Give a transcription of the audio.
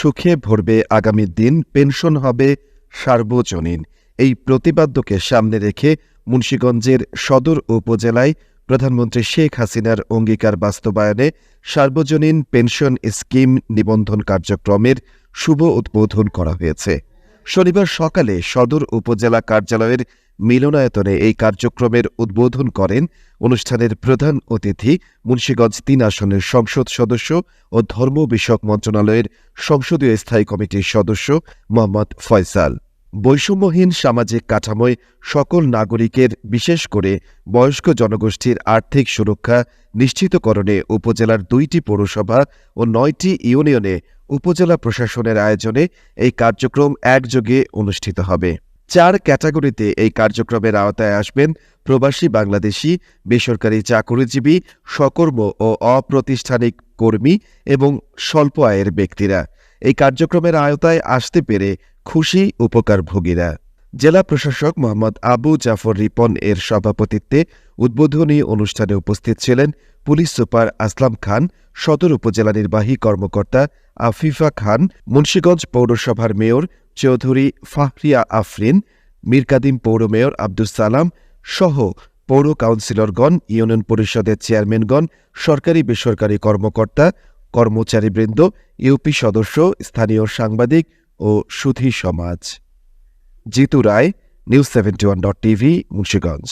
সুখে ভরবে আগামী দিন, পেনশন হবে সার্বজনীন। এই প্রতিপাদ্যকে সামনে রেখে মুন্সীগঞ্জের সদর উপজেলায় প্রধানমন্ত্রী শেখ হাসিনার অঙ্গীকার বাস্তবায়নে সার্বজনীন পেনশন স্কিম নিবন্ধন কার্যক্রমের শুভ উদ্বোধন করা হয়েছে। শনিবার সকালে সদর উপজেলা কার্যালয়ের মিলনায়তনে এই কার্যক্রমের উদ্বোধন করেন অনুষ্ঠানের প্রধান অতিথি মুন্সীগঞ্জ তিন আসনের সংসদ সদস্য ও ধর্ম বিষয়ক মন্ত্রণালয়ের সংসদীয় স্থায়ী কমিটির সদস্য মোহাম্মদ ফয়সাল। বৈষম্যহীন সামাজিক কাঠামোয় সকল নাগরিকের, বিশেষ করে বয়স্ক জনগোষ্ঠীর আর্থিক সুরক্ষা নিশ্চিতকরণে উপজেলার দুইটি পৌরসভা ও নয়টি ইউনিয়নে উপজেলা প্রশাসনের আয়োজনে এই কার্যক্রম একযোগে অনুষ্ঠিত হবে। চার ক্যাটাগরিতে এই কার্যক্রমের আওতায় আসবেন প্রবাসী বাংলাদেশি, বেসরকারি চাকরিজীবী, সকর্ম ও অপ্রতিষ্ঠানিক কর্মী এবং স্বল্প আয়ের ব্যক্তিরা। এই কার্যক্রমের আওতায় আসতে পেরে খুশি উপকারভোগীরা। জেলা প্রশাসক মোহাম্মদ আবু জাফর রিপন এর সভাপতিত্বে উদ্বোধনী অনুষ্ঠানে উপস্থিত ছিলেন পুলিশ সুপার আসলাম খান, সদর উপজেলা নির্বাহী কর্মকর্তা আফিফা খান, মুন্সীগঞ্জ পৌরসভার মেয়র চৌধুরী ফাহরিয়া আফরিন, মীরকাদিম পৌর মেয়র আব্দুস সালাম সহ পৌর কাউন্সিলরগণ, ইউনিয়ন পরিষদের চেয়ারম্যানগণ, সরকারি বেসরকারি কর্মকর্তা, কর্মচারীবৃন্দ, ইউপি সদস্য, স্থানীয় সাংবাদিক ও সুধী সমাজ। Jitu Roy, news seventy one dot TV, Munshiganj.